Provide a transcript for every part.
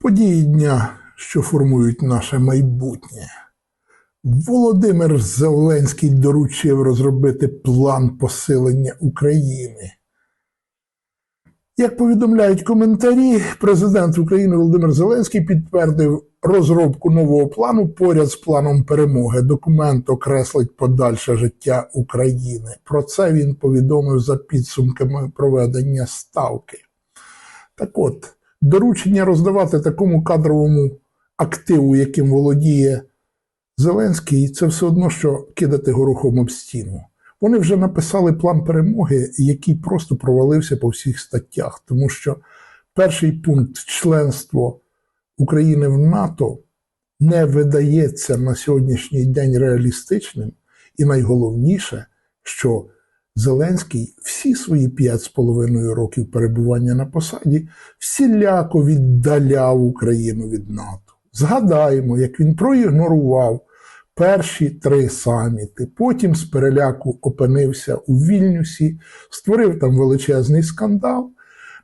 Події дня, що формують наше майбутнє. Володимир Зеленський доручив розробити план посилення України. Як повідомляють коментарі, президент України Володимир Зеленський підтвердив розробку нового плану поряд з планом перемоги. Документ окреслить подальше життя України. Про це він повідомив за підсумками проведення ставки. Так от, доручення роздавати такому кадровому активу, яким володіє Зеленський, це все одно, що кидати горохом об стіну. Вони вже написали план перемоги, який просто провалився по всіх статтях, тому що перший пункт членство України в НАТО не видається на сьогоднішній день реалістичним, і найголовніше, що Зеленський всі свої п'ять з половиною років перебування на посаді всіляко віддаляв Україну від НАТО. Згадаємо, як він проігнорував перші три саміти, потім з переляку опинився у Вільнюсі, створив там величезний скандал.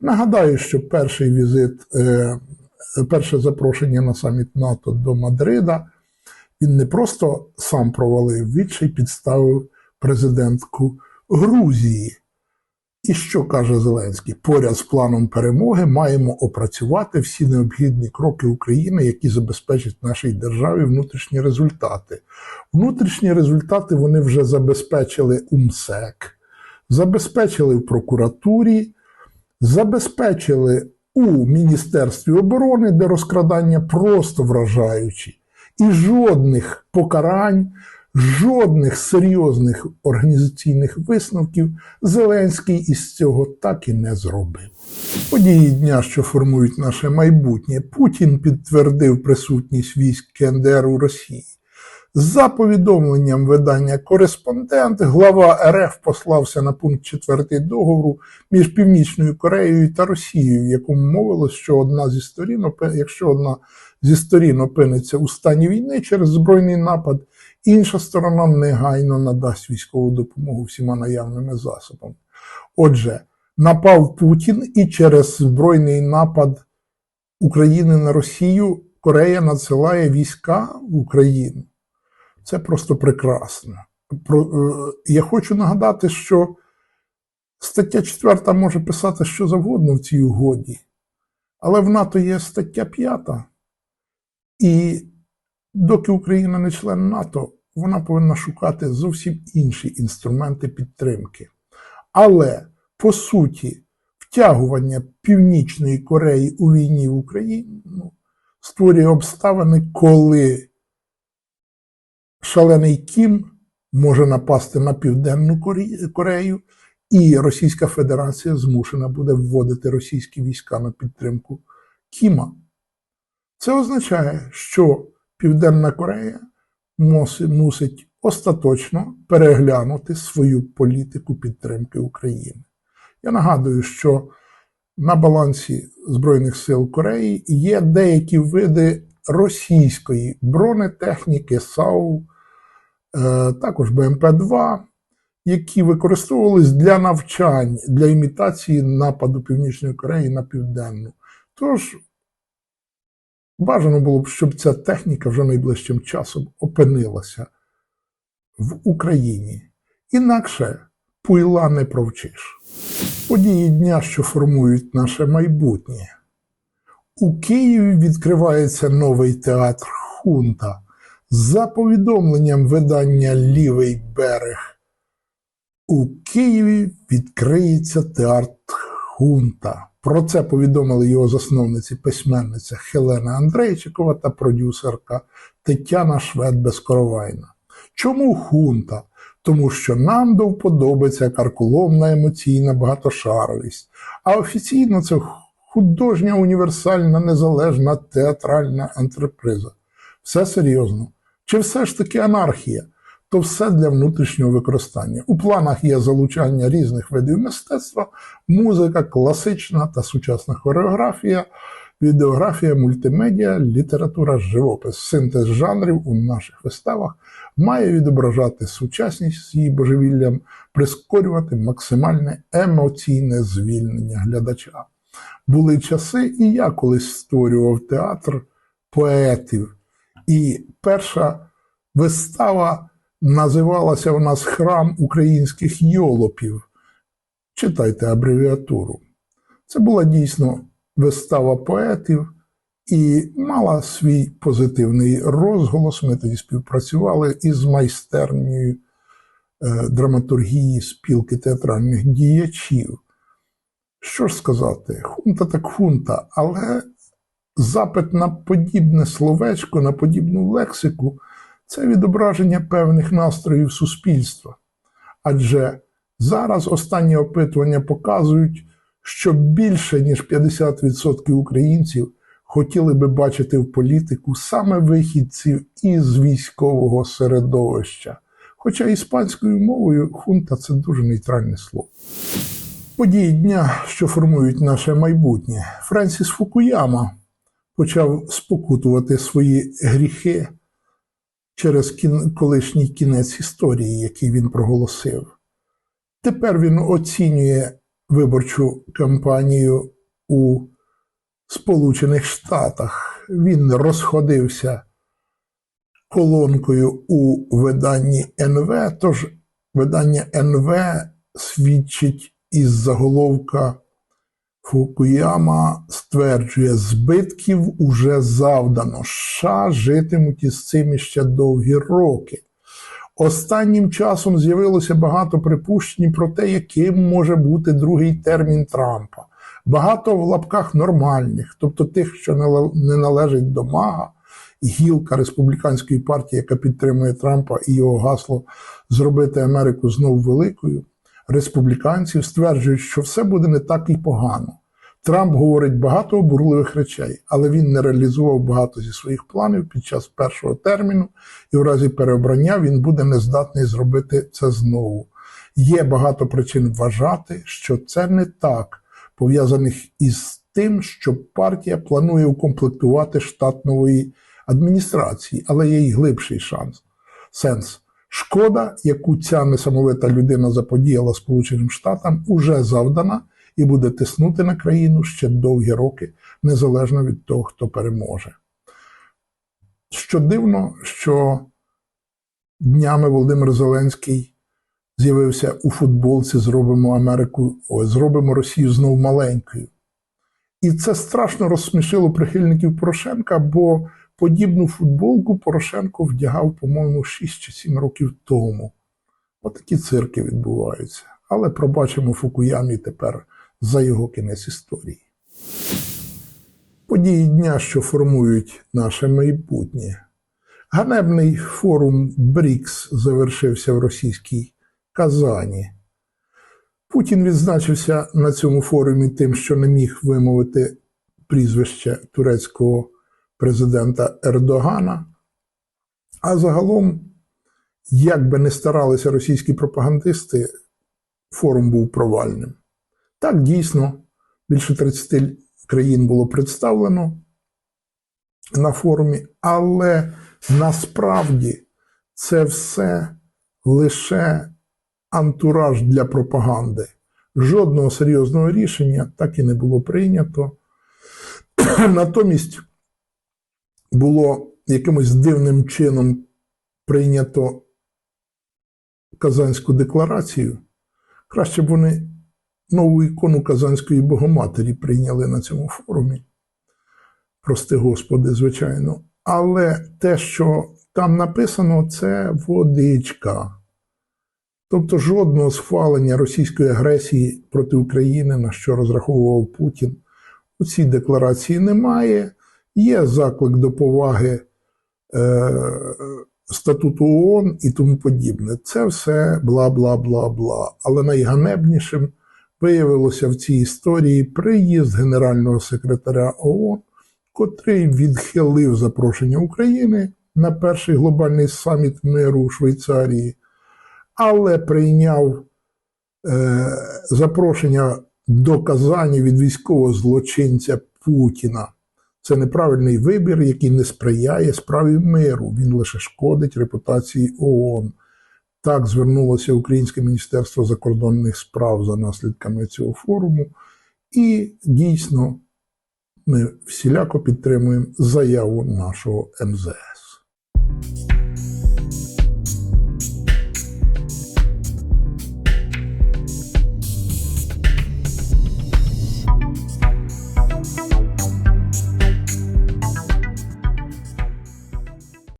Нагадаю, що перший візит, е, перше запрошення на саміт НАТО до Мадрида він не просто сам провалив, він ще й підставив президентку Грузії. І що каже Зеленський? Поряд з планом перемоги маємо опрацювати всі необхідні кроки України, які забезпечать нашій державі внутрішні результати. Внутрішні результати вони вже забезпечили у МСЕК, забезпечили в прокуратурі, забезпечили у Міністерстві оборони, де розкрадання просто вражаючі, і жодних покарань. Жодних серйозних організаційних висновків Зеленський із цього так і не зробив. Події дня, що формують наше майбутнє, Путін підтвердив присутність військ КНДР у Росії. За повідомленням видання Кореспондент, глава РФ послався на пункт 4 договору між Північною Кореєю та Росією, в якому мовилось, що одна зі сторін, якщо одна зі сторін опиниться у стані війни через збройний напад, інша сторона негайно надасть військову допомогу всіма наявними засобами. Отже, напав Путін, і через збройний напад України на Росію Корея надсилає війська в Україну. Це просто прекрасно. Е, я хочу нагадати, що стаття 4 може писати що завгодно в цій угоді, але в НАТО є стаття 5. І доки Україна не член НАТО, вона повинна шукати зовсім інші інструменти підтримки. Але по суті, втягування Північної Кореї у війні в Україну створює обставини, коли шалений Кім може напасти на Південну Корею, і Російська Федерація змушена буде вводити російські війська на підтримку Кіма. Це означає, що Південна Корея мусить остаточно переглянути свою політику підтримки України. Я нагадую, що на балансі Збройних сил Кореї є деякі види російської бронетехніки САУ, е, також БМП-2, які використовувались для навчань, для імітації нападу Північної Кореї на Південну. Тож бажано було б, щоб ця техніка вже найближчим часом опинилася в Україні. Інакше пуйла не провчиш. Події дня, що формують наше майбутнє. У Києві відкривається новий театр Хунта. За повідомленням видання Лівий берег. У Києві відкриється театр Хунта. Про це повідомили його засновниці письменниця Хелена Андрейчикова та продюсерка Тетяна Швед-Безкоровайна. Чому хунта? Тому що нам до вподоби ця карколомна емоційна багатошаровість, а офіційно це художня універсальна незалежна театральна антреприза. Все серйозно. Чи все ж таки анархія? То все для внутрішнього використання. У планах є залучання різних видів мистецтва, музика, класична та сучасна хореографія, відеографія, мультимедіа, література, живопис, синтез жанрів у наших виставах має відображати сучасність з її божевіллям, прискорювати максимальне емоційне звільнення глядача. Були часи, і я колись створював театр поетів. І перша вистава називалася у нас Храм українських йолопів. Читайте абревіатуру. Це була дійсно вистава поетів і мала свій позитивний розголос. Ми тоді співпрацювали із майстернею е, драматургії спілки театральних діячів. Що ж сказати, хунта так хунта, але запит на подібне словечко, на подібну лексику це відображення певних настроїв суспільства. Адже зараз останні опитування показують, що більше ніж 50% українців хотіли би бачити в політику саме вихідців із військового середовища. Хоча іспанською мовою хунта це дуже нейтральне слово. Події дня, що формують наше майбутнє, Френсіс Фукуяма почав спокутувати свої гріхи через кін... колишній кінець історії, який він проголосив. Тепер він оцінює виборчу кампанію у Сполучених Штатах. Він розходився колонкою у виданні НВ, тож видання НВ свідчить із заголовка Фукуяма стверджує, збитків уже завдано. США житимуть із цим ще довгі роки. Останнім часом з'явилося багато припущень про те, яким може бути другий термін Трампа. Багато в лапках нормальних, тобто тих, що не належать до Мага, гілка республіканської партії, яка підтримує Трампа і його гасло зробити Америку знову великою республіканців стверджують, що все буде не так і погано. Трамп говорить багато обурливих речей, але він не реалізував багато зі своїх планів під час першого терміну, і в разі переобрання він буде нездатний зробити це знову. Є багато причин вважати, що це не так, пов'язаних із тим, що партія планує укомплектувати штат нової адміністрації, але є й глибший шанс сенс. Шкода, яку ця несамовита людина заподіяла Сполученим Штатам, уже завдана і буде тиснути на країну ще довгі роки, незалежно від того, хто переможе. Що дивно, що днями Володимир Зеленський з'явився у футболці Зробимо Америку, ой, зробимо Росію знов маленькою. І це страшно розсмішило прихильників Порошенка, бо подібну футболку Порошенко вдягав, по-моєму, 6 чи 7 років тому. Отакі цирки відбуваються. Але пробачимо Фукуямі тепер за його кінець історії. Події дня, що формують наше майбутнє. Ганебний форум БРІКС завершився в російській Казані. Путін відзначився на цьому форумі тим, що не міг вимовити прізвище турецького президента Ердогана. А загалом, як би не старалися російські пропагандисти, форум був провальним. Так, дійсно, більше 30 країн було представлено на форумі, але насправді це все лише антураж для пропаганди. Жодного серйозного рішення так і не було прийнято. Натомість було якимось дивним чином прийнято Казанську декларацію, краще б вони нову ікону Казанської Богоматері прийняли на цьому форумі. Прости Господи, звичайно. Але те, що там написано, це водичка. Тобто жодного схвалення російської агресії проти України, на що розраховував Путін, у цій декларації немає. Є заклик до поваги е, статуту ООН і тому подібне. Це все бла бла бла бла. Але найганебнішим виявилося в цій історії приїзд генерального секретаря ООН, котрий відхилив запрошення України на перший глобальний саміт миру у Швейцарії, але прийняв е, запрошення до Казані від військового злочинця Путіна Це неправильний вибір, який не сприяє справі миру. Він лише шкодить репутації ООН. Так звернулося Українське міністерство закордонних справ за наслідками цього форуму. І дійсно ми всіляко підтримуємо заяву нашого МЗС.